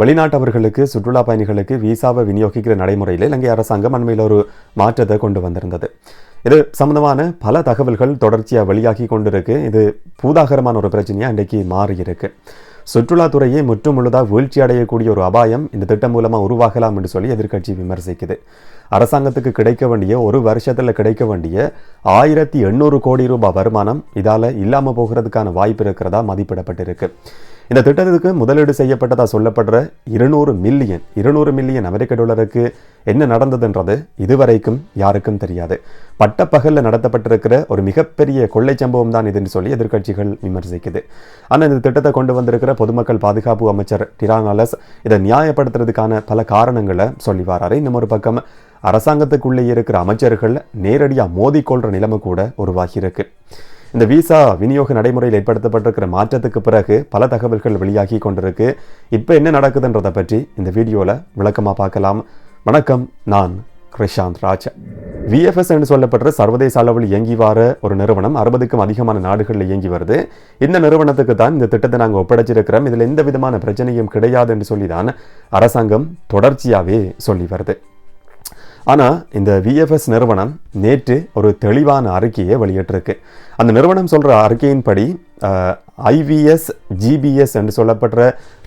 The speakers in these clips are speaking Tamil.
வெளிநாட்டவர்களுக்கு சுற்றுலா பயணிகளுக்கு விசாவை விநியோகிக்கிற நடைமுறையில் இலங்கை அரசாங்கம் அண்மையில் ஒரு மாற்றத்தை கொண்டு வந்திருந்தது. இது சம்பந்தமான பல தகவல்கள் தொடர்ச்சியாக வெளியாகி கொண்டிருக்கு. இது பூதாகரமான ஒரு பிரச்சனையாக இன்றைக்கு மாறி இருக்கு சுற்றுலாத்துறையை முற்று முழுதாக வீழ்ச்சி அடையக்கூடிய ஒரு அபாயம் இந்த திட்டம் மூலமாக உருவாகலாம் என்று சொல்லி எதிர்கட்சி விமர்சிக்குது. அரசாங்கத்துக்கு கிடைக்க வேண்டிய ஒரு வருஷத்தில் கிடைக்க வேண்டிய ஆயிரத்தி எண்ணூறு கோடி ரூபாய் வருமானம் இதால் இல்லாமல் போகிறதுக்கான வாய்ப்பு இருக்கிறதா மதிப்பிடப்பட்டிருக்கு. இந்த திட்டத்துக்கு முதலீடு செய்யப்பட்டதாக சொல்லப்படுற இருநூறு மில்லியன் இருநூறு மில்லியன் அமெரிக்க டாலருக்கு என்ன நடந்ததுன்றது இதுவரைக்கும் யாருக்கும் தெரியாது. பட்டப்பகலில் நடத்தப்பட்டிருக்கிற ஒரு மிகப்பெரிய கொள்ளை சம்பவம் தான் இதுன்னு சொல்லி எதிர்க்கட்சிகள் விமர்சிக்குது. ஆனால் இந்த திட்டத்தை கொண்டு வந்திருக்கிற பொதுமக்கள் பாதுகாப்பு அமைச்சர் டிரானாலஸ் இதை நியாயப்படுத்துறதுக்கான பல காரணங்களை சொல்லி வராரு. இன்னும் ஒரு பக்கம் அரசாங்கத்துக்குள்ளே இருக்கிற அமைச்சர்கள் நேரடியாக மோதிக்கொள்கிற நிலைமை கூட உருவாகியிருக்கு. இந்த விசா விநியோக நடைமுறையில் ஏற்படுத்தப்பட்டிருக்கிற மாற்றத்துக்கு பிறகு பல தகவல்கள் வெளியாகி கொண்டிருக்கு. இப்போ என்ன நடக்குதுன்றதை பற்றி இந்த வீடியோவில் விளக்கமாக பார்க்கலாம். வணக்கம் நான் கிருஷாந்த் ராஜ். விஎஃப்எஸ் என்று சொல்லப்பட்ட சர்வதேச அளவில் இயங்கி வர ஒரு நிறுவனம் அறுபதுக்கும் அதிகமான நாடுகளில் இயங்கி வருது. இந்த நிறுவனத்துக்கு தான் இந்த திட்டத்தை நாங்கள் ஒப்படைச்சிருக்கிறோம். இதில் எந்த விதமான பிரச்சனையும் கிடையாது என்று சொல்லி தான் அரசாங்கம் தொடர்ச்சியாகவே சொல்லி வருது. ஆனால் இந்த விஎஃப்எஸ் நிறுவனம் நேற்று ஒரு தெளிவான அறிக்கையை வெளியிட்டிருக்கு. அந்த நிறுவனம் சொல்கிற அறிக்கையின்படி ஐவிஎஸ் ஜிபிஎஸ் என்று சொல்லப்படுற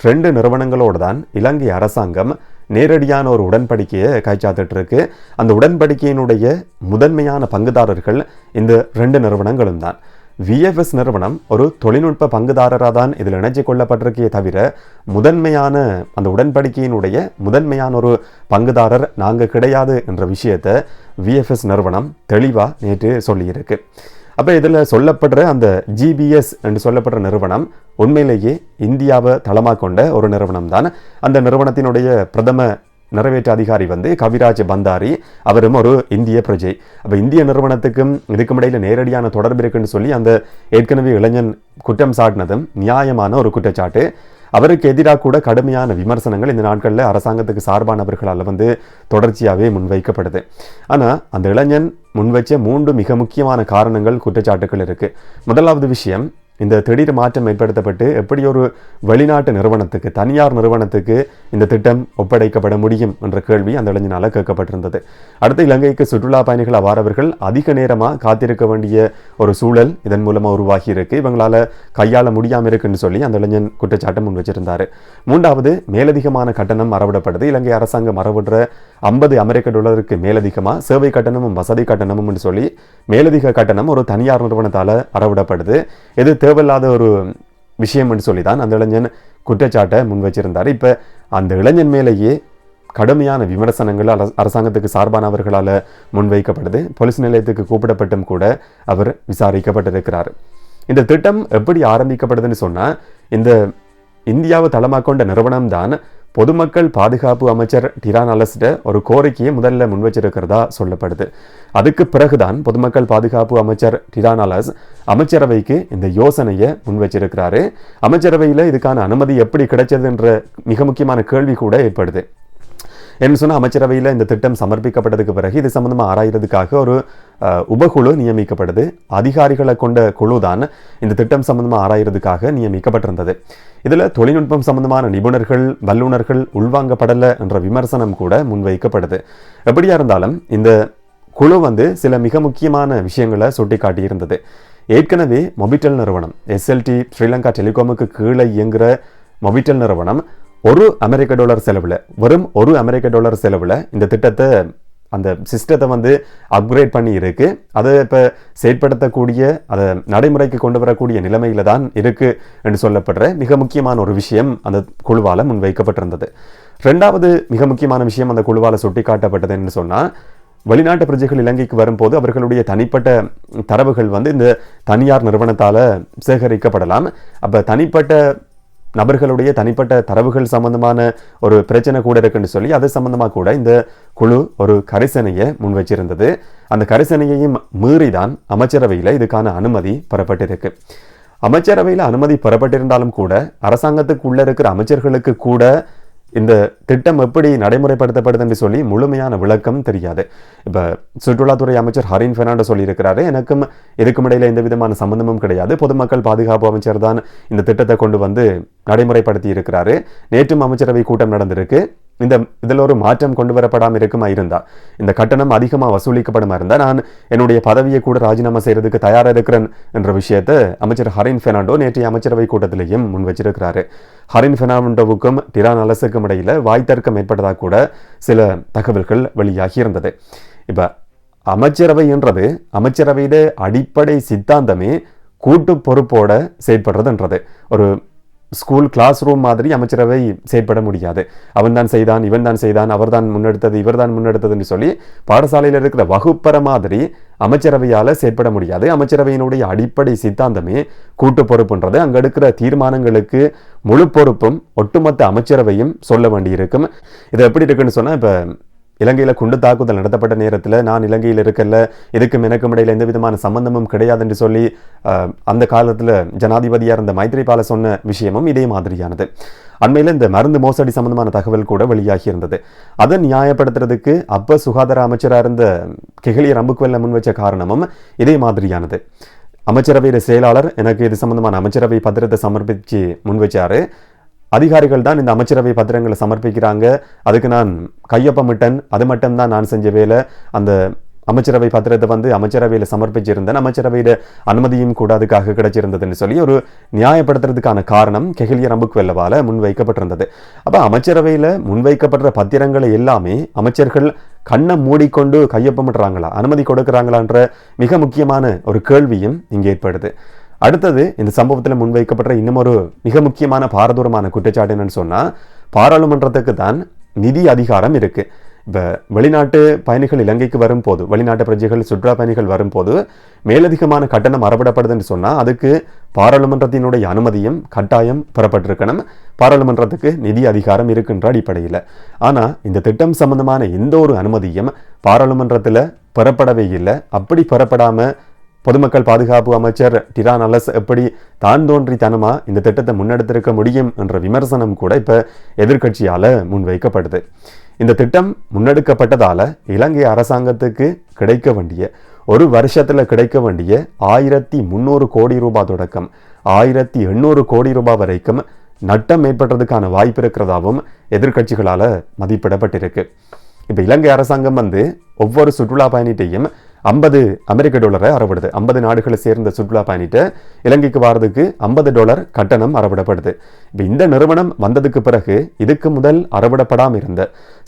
ரெண்டு நிறுவனங்களோடு தான் இலங்கை அரசாங்கம் நேரடியான ஒரு உடன்படிக்கையை காய்ச்சாத்துட்ருக்கு அந்த உடன்படிக்கையினுடைய முதன்மையான பங்குதாரர்கள் இந்த ரெண்டு நிறுவனங்களும் தான். விஎஃப்எஸ் நிறுவனம் ஒரு தொழில்நுட்ப பங்குதாரராக தான் இதில் இணைச்சி கொள்ளப்பட்டிருக்கே தவிர முதன்மையான அந்த உடன்படிக்கையினுடைய முதன்மையான ஒரு பங்குதாரர் நாங்கள் கிடையாது என்ற விஷயத்தை விஎஃப்எஸ் நிறுவனம் தெளிவாக நேற்று சொல்லியிருக்கு. அப்போ இதில் சொல்லப்படுற அந்த ஜிபிஎஸ் என்று சொல்லப்படுற நிறுவனம் உண்மையிலேயே இந்தியாவை தளமாக கொண்ட ஒரு நிறுவனம் தான் அந்த நிறுவனத்தினுடைய பிரதம நிறைவேற்று அதிகாரி வந்து கவிராஜ் பந்தாரி. அவரும் ஒரு இந்திய பிரஜை. அப்போ இந்திய நிறுவனத்துக்கும் இதுக்கும் இடையில் நேரடியான தொடர்பு இருக்குன்னு சொல்லி அந்த ஏற்கனவே இளைஞன் குற்றம் சாட்டினதும் நியாயமான ஒரு குற்றச்சாட்டு. அவருக்கு எதிராக கூட கடுமையான விமர்சனங்கள் இந்த நாட்களில் அரசாங்கத்துக்கு சார்பானவர்களால் வந்து தொடர்ச்சியாகவே முன்வைக்கப்படுது. ஆனால் அந்த இளைஞன் முன்வைச்ச மூன்று மிக முக்கியமான காரணங்கள் குற்றச்சாட்டுகள் இருக்குது முதலாவது விஷயம் இந்த திடீர் மாற்றம் ஏற்படுத்தப்பட்டு எப்படி ஒரு வெளிநாட்டு நிறுவனத்துக்கு தனியார் நிறுவனத்துக்கு இந்த திட்டம் ஒப்படைக்கப்பட முடியும் என்ற கேள்வி அந்த இளைஞனால் கேட்கப்பட்டிருந்தது. அடுத்து இலங்கைக்கு சுற்றுலா பயணிகள் அவ்வாறவர்கள் அதிக நேரமாக காத்திருக்க வேண்டிய ஒரு சூழல் இதன் மூலமாக உருவாகி இருக்கு. இவங்களால் கையாள முடியாமல் இருக்குன்னு சொல்லி அந்த இளைஞன் குற்றச்சாட்டு முன் வச்சிருந்தார். மூன்றாவது மேலதிகமான கட்டணம் மறவிடப்படுது இலங்கை அரசாங்கம் மறவிடுற ஐம்பது அமெரிக்க டாலருக்கு மேலதிகமாக சேவை கட்டணமும் வசதி கட்டணமும் சொல்லி மேலதிக கட்டணம் ஒரு தனியார் நிறுவனத்தால் அறவிடப்படுது. இது தேவையில்லாத ஒரு விஷயம் என்று சொல்லி தான் அந்த இளைஞன் குற்றச்சாட்டை முன் வச்சிருந்தார் இப்போ அந்த இளைஞன் மேலேயே கடுமையான விமர்சனங்கள் அரசாங்கத்துக்கு சார்பானவர்களால் முன்வைக்கப்படுது. போலீஸ் நிலையத்துக்கு கூப்பிடப்பட்டும் கூட அவர் விசாரிக்கப்பட்டிருக்கிறார். இந்த திட்டம் எப்படி ஆரம்பிக்கப்படுதுன்னு சொன்னால் இந்த இந்தியாவை தளமாக கொண்ட நிறுவனம் தான் பொதுமக்கள் பாதுகாப்பு அமைச்சர் டிரான் அலஸ்ட ஒரு கோரிக்கையை முதல்ல முன்வச்சிருக்கிறதா சொல்லப்படுது. அதுக்கு பிறகுதான் பொதுமக்கள் பாதுகாப்பு அமைச்சர் டிரான் அலஸ் அமைச்சரவைக்கு இந்த யோசனையை முன்வச்சிருக்கிறாரு. அமைச்சரவையில் இதுக்கான அனுமதி எப்படி கிடைச்சதுன்ற மிக முக்கியமான கேள்வி கூட ஏற்படுது. என்று சொன்னால் அமைச்சரவையில் இந்த திட்டம் சமர்ப்பிக்கப்பட்டதுக்கு பிறகு இது சம்பந்தமாக ஆராயிறதுக்காக ஒரு உபகுழு நியமிக்கப்படுது அதிகாரிகளை கொண்ட குழு தான் இந்த திட்டம் சம்பந்தமாக ஆராயிறதுக்காக நியமிக்கப்பட்டிருந்தது. இதில் தொழில்நுட்பம் சம்பந்தமான நிபுணர்கள் வல்லுநர்கள் உள்வாங்கப்படலை என்ற விமர்சனம் கூட முன்வைக்கப்படுது எப்படியா இருந்தாலும் இந்த குழு வந்து சில மிக முக்கியமான விஷயங்களை சுட்டி காட்டியிருந்தது ஏற்கனவே மொபிட்டல் நிறுவனம் எஸ்எல்டி ஸ்ரீலங்கா டெலிகாமுக்கு கீழே இயங்குகிற மொபிட்டல் நிறுவனம் ஒரு அமெரிக்க டாலர் செலவில் வெறும் ஒரு அமெரிக்க டாலர் செலவில் இந்த திட்டத்தை அந்த சிஸ்டத்தை வந்து அப்கிரேட் பண்ணி இருக்கு. அதை இப்போ செயற்படுத்தக்கூடிய அதை நடைமுறைக்கு கொண்டு வரக்கூடிய நிலைமையில் தான் இருக்குது என்று சொல்லப்படுற மிக முக்கியமான ஒரு விஷயம் அந்த குழுவால் முன்வைக்கப்பட்டிருந்தது. ரெண்டாவது மிக முக்கியமான விஷயம் அந்த குழுவால் சுட்டி காட்டப்பட்டது என்று சொன்னால் வெளிநாட்டு பிரஜைகள் இலங்கைக்கு வரும்போது அவர்களுடைய தனிப்பட்ட தரவுகள் வந்து இந்த தனியார் நிறுவனத்தால் சேகரிக்கப்படலாம். அப்போ தனிப்பட்ட நபர்களுடைய தனிப்பட்ட தரவுகள் சம்பந்தமான ஒரு பிரச்சனை கூட இருக்குன்னு சொல்லி அது சம்பந்தமாக கூட இந்த குழு ஒரு கரிசனையை முன் வச்சிருந்தது அந்த கரிசனையையும் மீறி தான் அமைச்சரவையில் இதுக்கான அனுமதி பெறப்பட்டிருக்கு. அமைச்சரவையில் அனுமதி பெறப்பட்டிருந்தாலும் கூட அரசாங்கத்துக்குள்ளே இருக்கிற அமைச்சர்களுக்கு கூட இந்த திட்டம் எப்படி நடைமுறைப்படுத்தப்படுது என்று சொல்லி முழுமையான விளக்கம் தெரியாது. இப்போ சுற்றுலாத்துறை அமைச்சர் ஹரின் பெர்னாண்டோ சொல்லியிருக்கிறாரு எனக்கும் இதுக்கும் இடையில எந்த விதமான சம்பந்தமும் கிடையாது. பொதுமக்கள் பாதுகாப்பு அமைச்சர் தான் இந்த திட்டத்தை கொண்டு வந்து நடைமுறைப்படுத்தி இருக்கிறாரு. நேற்றும் அமைச்சரவை கூட்டம் நடந்திருக்கு. இந்த இதில் ஒரு மாற்றம் கொண்டு வரப்படாமல் இருக்குமா இருந்தால் இந்த கட்டணம் அதிகமாக வசூலிக்கப்படுமா இருந்தால் நான் என்னுடைய பதவியை கூட ராஜினாமா செய்கிறதுக்கு தயாராக இருக்கிறேன் என்ற விஷயத்தை அமைச்சர் ஹரின் ஃபெர்னாண்டோ நேற்றைய அமைச்சரவை கூட்டத்திலேயும் முன் வச்சிருக்கிறாரு. ஹரின் ஃபெர்னாண்டோவுக்கும் டிரான் அலசுக்கும் இடையில் வாய்த்தர்க்கம் ஏற்பட்டதாக கூட சில தகவல்கள் வெளியாகி இருந்தது. இப்போ அமைச்சரவை என்றது அமைச்சரவையிட அடிப்படை சித்தாந்தமே கூட்டு பொறுப்போட செயற்படுறதுன்றது. ஒரு ஸ்கூல் கிளாஸ் ரூம் மாதிரி அமைச்சரவை செயற்பட முடியாது. அவன் தான் செய்தான் இவன் தான் செய்தான் அவர் தான் முன்னெடுத்தது இவர் தான் முன்னெடுத்ததுன்னு சொல்லி பாடசாலையில் இருக்கிற வகுப்பற மாதிரி அமைச்சரவையால் செயற்பட முடியாது. அமைச்சரவையினுடைய அடிப்படை சித்தாந்தமே கூட்டு பொறுப்புன்றது. அங்கே எடுக்கிற தீர்மானங்களுக்கு முழு பொறுப்பும் ஒட்டுமொத்த அமைச்சரவையும் சொல்ல வேண்டியிருக்கும். இது எப்படி இருக்குன்னு சொன்னால் இப்போ இலங்கையில் குண்டு தாக்குதல் நடத்தப்பட்ட நேரத்தில் நான் இலங்கையில் இருக்கல இதுக்கும் எனக்கும் இடையில் எந்த விதமான சம்பந்தமும் கிடையாது என்று சொல்லி அந்த காலத்தில் ஜனாதிபதியாக இருந்த மைத்ரிபால சொன்ன விஷயமும் இதே மாதிரியானது. அண்மையில் இந்த மருந்து மோசடி சம்பந்தமான தகவல் கூட வெளியாகி இருந்தது. அதை நியாயப்படுத்துறதுக்கு அப்ப சுகாதார அமைச்சராக இருந்த கெஹலிய ரம்புக்குவெல்ல முன் வச்ச காரணமும் இதே மாதிரியானது. அமைச்சரவையில் செயலாளர் எனக்கு இது சம்பந்தமான அமைச்சரவை பத்திரத்தை சமர்ப்பித்து முன் வச்சாரு. அதிகாரிகள் தான் இந்த அமைச்சரவை பத்திரங்களை சமர்ப்பிக்கிறாங்க. அதுக்கு நான் கையொப்பமிட்டேன் அது மட்டும்தான் நான் செஞ்ச வேலை. அந்த அமைச்சரவை பத்திரத்தை வந்து அமைச்சரவையில் சமர்ப்பிச்சிருந்தேன். அமைச்சரவையில் அனுமதியும் கூட அதுக்காக கிடைச்சிருந்ததுன்னு சொல்லி ஒரு நியாயப்படுத்துறதுக்கான காரணம் கெகிலிய ரம்புக் வெல்லவால முன்வைக்கப்பட்டிருந்தது. அப்போ அமைச்சரவையில் முன்வைக்கப்படுற பத்திரங்களை எல்லாமே அமைச்சர்கள் கண்ணை மூடிக்கொண்டு கையொப்பமிடுறாங்களா? அனுமதி கொடுக்குறாங்களான்ற மிக முக்கியமான ஒரு கேள்வியும் இங்கே ஏற்படுது. அடுத்தது இந்த சம்பவத்தில் முன்வைக்கப்பட்ட இன்னமொரு ஒரு மிக முக்கியமான பாரதூரமான குற்றச்சாட்டு என்னன்னு சொன்னால் பாராளுமன்றத்துக்கு தான் நிதி அதிகாரம் இருக்குது இப்போ வெளிநாட்டு பயணிகள் இலங்கைக்கு வரும்போது வெளிநாட்டு பிரஜைகள் சுற்றுலா பயணிகள் வரும்போது மேலதிகமான கட்டணம் அறவிடப்படுதுன்னு சொன்னால் அதுக்கு பாராளுமன்றத்தினுடைய அனுமதியும் கட்டாயம் பெறப்பட்டிருக்கணும். பாராளுமன்றத்துக்கு நிதி அதிகாரம் இருக்குன்ற அடிப்படையில். ஆனால் இந்த திட்டம் சம்பந்தமான எந்த ஒரு அனுமதியும் பாராளுமன்றத்தில் பெறப்படவே இல்லை. அப்படி பெறப்படாமல் பொதுமக்கள் பாதுகாப்பு அமைச்சர் டிரான் அலஸ் எப்படி தான் தோன்றித்தனமாக இந்த திட்டத்தை முன்னெடுத்திருக்க முடியும் என்ற விமர்சனம் கூட இப்போ எதிர்க்கட்சியால முன்வைக்கப்படுது. இந்த திட்டம் முன்னெடுக்கப்பட்டதால இலங்கை அரசாங்கத்துக்கு கிடைக்க வேண்டிய ஒரு வருஷத்துல கிடைக்க வேண்டிய ஆயிரத்தி முந்நூறு கோடி ரூபாய் தொடக்கம் ஆயிரத்தி எண்ணூறு கோடி ரூபாய் வரைக்கும் நட்டம் ஏற்படுறதுக்கான வாய்ப்பு இருக்கிறதாகவும் எதிர்க்கட்சிகளால மதிப்பிடப்பட்டிருக்கு. இப்போ இலங்கை அரசாங்கம் வந்து ஒவ்வொரு சுற்றுலா பயணிட்டையும் ஐம்பது அமெரிக்க டாலரை அறவிடுது. ஐம்பது நாடுகளை சேர்ந்த சுற்றுலா பயணிகிட்ட இலங்கைக்கு வாரதுக்கு ஐம்பது டாலர் கட்டணம் அறவிடப்படுது. இப்போ இந்த நிறுவனம் வந்ததுக்கு பிறகு இதுக்கு முதல் அறவிடப்படாமல் இருந்த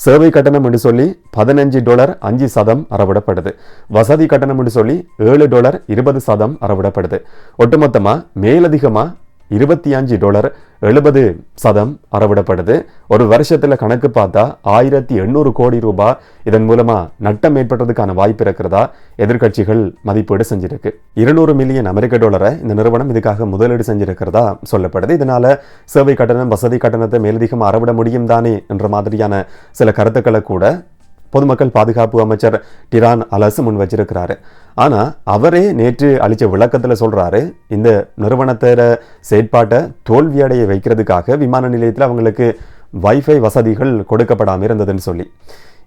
சேவை கட்டணம் என்று சொல்லி பதினஞ்சு டாலர் அஞ்சு சதம் அறவிடப்படுது. வசதி கட்டணம் என்று சொல்லி ஏழு டாலர் இருபது சதம் அறவிடப்படுது. ஒட்டுமொத்தமாக மேலதிகமாக இருபத்தி அஞ்சு டாலர் எழுபது சதம் அறவிடப்படுது. ஒரு வருஷத்தில் கணக்கு பார்த்தா ஆயிரத்தி எண்ணூறு கோடி ரூபாய் இதன் மூலமாக நட்டம் ஏற்படுறதுக்கான வாய்ப்பு இருக்கிறதா? எதிர்க்கட்சிகள் மதிப்பீடு செஞ்சிருக்கு. இருநூறு மில்லியன் அமெரிக்க டாலரை இந்த நிறுவனம் இதுக்காக முதலீடு செஞ்சிருக்கிறதா சொல்லப்படுது. இதனால சேவை கட்டணம் வசதி கட்டணத்தை மேலதிகம் அறவிட முடியும் தானே என்ற மாதிரியான சில கருத்துக்களை கூட பொதுமக்கள் பாதுகாப்பு அமைச்சர் டிரான் அலசு முன் வச்சிருக்கிறாரு. ஆனால் அவரே நேற்று அளித்த விளக்கத்தில் சொல்கிறாரு இந்த நிறுவனத்தோட செயற்பாட்டை தோல்வியடைய வைக்கிறதுக்காக விமான நிலையத்தில் அவங்களுக்கு வைஃபை வசதிகள் கொடுக்கப்படாமல் இருந்ததுன்னு சொல்லி.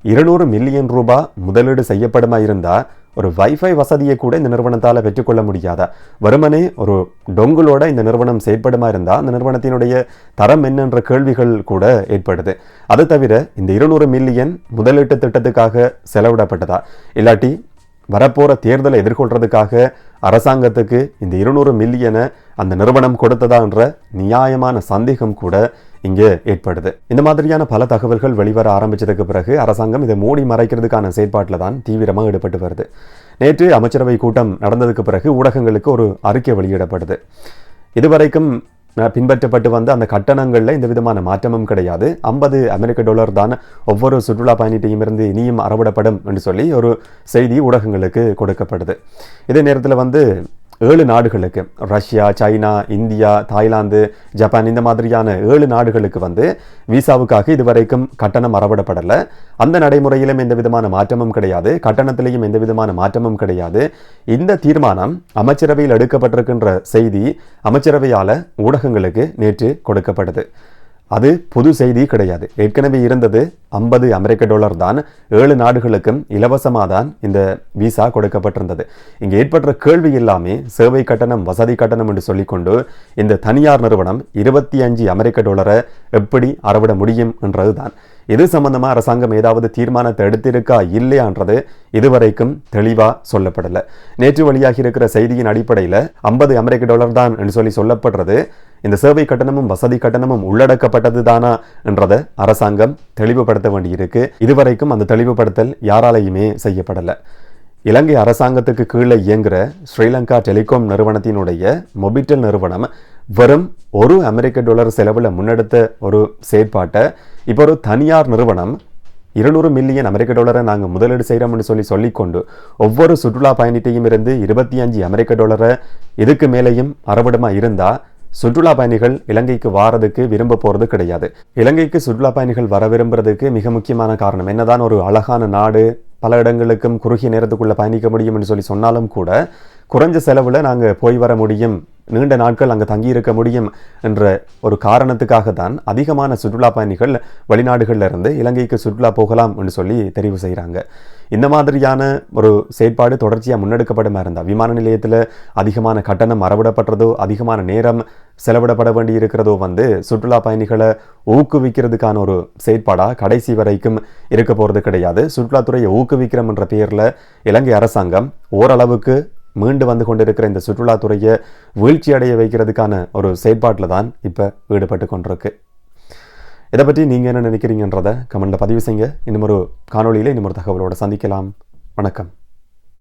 இருநூறு மில்லியன் ரூபாய் முதலீடு செய்யப்படுமா இருந்தால் ஒரு வைஃபை வசதியை கூட இந்த நிறுவனத்தால் பெற்றுக்கொள்ள முடியாதா? வருமனே ஒரு டொங்குலோட இந்த நிறுவனம் செயற்படுமா இருந்தால் அந்த நிறுவனத்தினுடைய தரம் என்னன்ற கேள்விகள் கூட ஏற்படுது. அது தவிர இந்த இருநூறு மில்லியன் முதலீட்டு திட்டத்துக்காக செலவிடப்பட்டதா? இல்லாட்டி வரப்போகிற தேர்தலை எதிர்கொள்கிறதுக்காக அரசாங்கத்துக்கு இந்த இருநூறு மில்லியனை அந்த நிறுவனம் கொடுத்ததான்ற நியாயமான சந்தேகம் கூட இங்கே ஏற்படுது. இந்த மாதிரியான பல தகவல்கள் வெளிவர ஆரம்பிச்சதுக்கு பிறகு அரசாங்கம் இதை மூடி மறைக்கிறதுக்கான செயற்பாட்டில் தான் தீவிரமாக ஈடுபட்டு வருது. நேற்று அமைச்சரவை கூட்டம் நடந்ததுக்கு பிறகு ஊடகங்களுக்கு ஒரு அறிக்கை வெளியிடப்படுது. இதுவரைக்கும் பின்பற்றப்பட்டு வந்த அந்த கட்டணங்களில் இந்த விதமான மாற்றமும் கிடையாது. ஐம்பது அமெரிக்க டாலர் தான் ஒவ்வொரு சுற்றுலா பயணிட்டையும் இருந்து இனியும் அறவிடப்படும் என்று சொல்லி ஒரு செய்தி ஊடகங்களுக்கு கொடுக்கப்படுது. இதே நேரத்தில் வந்து ஏழு நாடுகளுக்கு Russia China India Thailand Japan இந்த மாதிரியான ஏழு நாடுகளுக்கு வந்து விசாவுக்காக இதுவரைக்கும் கட்டணம் அறவிடப்படலை. அந்த நடைமுறையிலும் எந்த விதமான மாற்றமும் கிடையாது. கட்டணத்திலையும் எந்த விதமான மாற்றமும் கிடையாது. இந்த தீர்மானம் அமைச்சரவையில் எடுக்கப்பட்டிருக்கின்ற செய்தி அமைச்சரவையால் ஊடகங்களுக்கு நேற்று கொடுக்கப்படுது அது புது செய்தி கிடையாது. ஏற்கனவே இருந்தது ஐம்பது அமெரிக்க டாலர் தான் ஏழு நாடுகளுக்கும் இலவசமாக தான் இந்த விசா கொடுக்கப்பட்டிருந்தது. இங்கே ஏற்பட்ட கேள்வி எல்லாமே சேவை கட்டணம் வசதி கட்டணம் என்று சொல்லிக்கொண்டு இந்த தனியார் நிறுவனம் இருபத்தி அஞ்சு அமெரிக்க டாலரை எப்படி அறவிட முடியும் என்றதுதான். இது சம்பந்தமாக அரசாங்கம் ஏதாவது தீர்மானத்தை எடுத்திருக்கா இல்லையான்றது இதுவரைக்கும் தெளிவாக சொல்லப்படலை. நேற்று வழியாக இருக்கிற செய்தியின் அடிப்படையில் ஐம்பது அமெரிக்க டாலர் தான் என்று சொல்லி சொல்லப்படுறது இந்த சேவை கட்டணமும் வசதி கட்டணமும் உள்ளடக்கப்பட்டது தானா என்றதை அரசாங்கம் தெளிவுபடுத்த வேண்டியிருக்கு. இதுவரைக்கும் அந்த தெளிவுபடுத்தல் யாராலையுமே செய்யப்படலை. இலங்கை அரசாங்கத்துக்கு கீழே இயங்குகிற ஸ்ரீலங்கா டெலிகாம் நிறுவனத்தினுடைய மொபிட்டல் நிறுவனம் வெறும் ஒரு அமெரிக்க டாலர் செலவில் முன்னெடுத்த ஒரு செயற்பாட்டை இப்போ ஒரு தனியார் நிறுவனம் இருநூறு மில்லியன் அமெரிக்க டாலரை நாங்கள் முதலீடு செய்கிறோம்னு சொல்லி சொல்லிக்கொண்டு ஒவ்வொரு சுற்றுலா பயணிட்டையும் இருந்து இருபத்தி அஞ்சு அமெரிக்க டாலரை இதுக்கு மேலேயும் அறவிடமாக இருந்தால் சுற்றுலா பயணிகள் இலங்கைக்கு வாரதுக்கு விரும்ப போகிறது கிடையாது. இலங்கைக்கு சுற்றுலா பயணிகள் வர விரும்புறதுக்கு மிக முக்கியமான காரணம் என்னதான் ஒரு அழகான நாடு பல இடங்களுக்கும் குறுகிய நேரத்துக்குள்ளே பயணிக்க முடியும் என்று சொல்லி சொன்னாலும் கூட குறைஞ்ச செலவில் நாங்கள் போய் வர முடியும். நீண்ட நாட்கள் அங்கே தங்கியிருக்க முடியும் என்ற ஒரு காரணத்துக்காக தான் அதிகமான சுற்றுலா பயணிகள் வெளிநாடுகளில் இருந்து இலங்கைக்கு சுற்றுலா போகலாம் என்று சொல்லி தெரிவு செய்கிறாங்க. இந்த மாதிரியான ஒரு செயற்பாடு தொடர்ச்சியாக முன்னெடுக்கப்படுமா இருந்தால் விமான நிலையத்தில் அதிகமான கட்டணம் அறவிடப்படுறதோ அதிகமான நேரம் செலவிடப்பட வேண்டி இருக்கிறதோ வந்து சுற்றுலா பயணிகளை ஊக்குவிக்கிறதுக்கான ஒரு செயற்பாடாக கடைசி வரைக்கும் இருக்க போகிறது கிடையாது. சுற்றுலாத்துறையை ஊக்குவிக்கிறோம் என்ற பெயரில் இலங்கை அரசாங்கம் ஓரளவுக்கு மீண்டு வந்து கொண்டிருக்கிற இந்த சுற்றுலாத்துறையை வீழ்ச்சி அடைய வைக்கிறதுக்கான ஒரு செயற்பாட்டில் தான் இப்போ ஈடுபட்டு கொண்டிருக்கு. இதை பற்றி நீங்கள் என்ன நினைக்கிறீங்கன்றதை கமெண்டில் பதிவு செய்யுங்க. இன்னும் ஒரு காணொலியில் இன்னும் ஒரு தகவலோடு சந்திக்கலாம். வணக்கம்.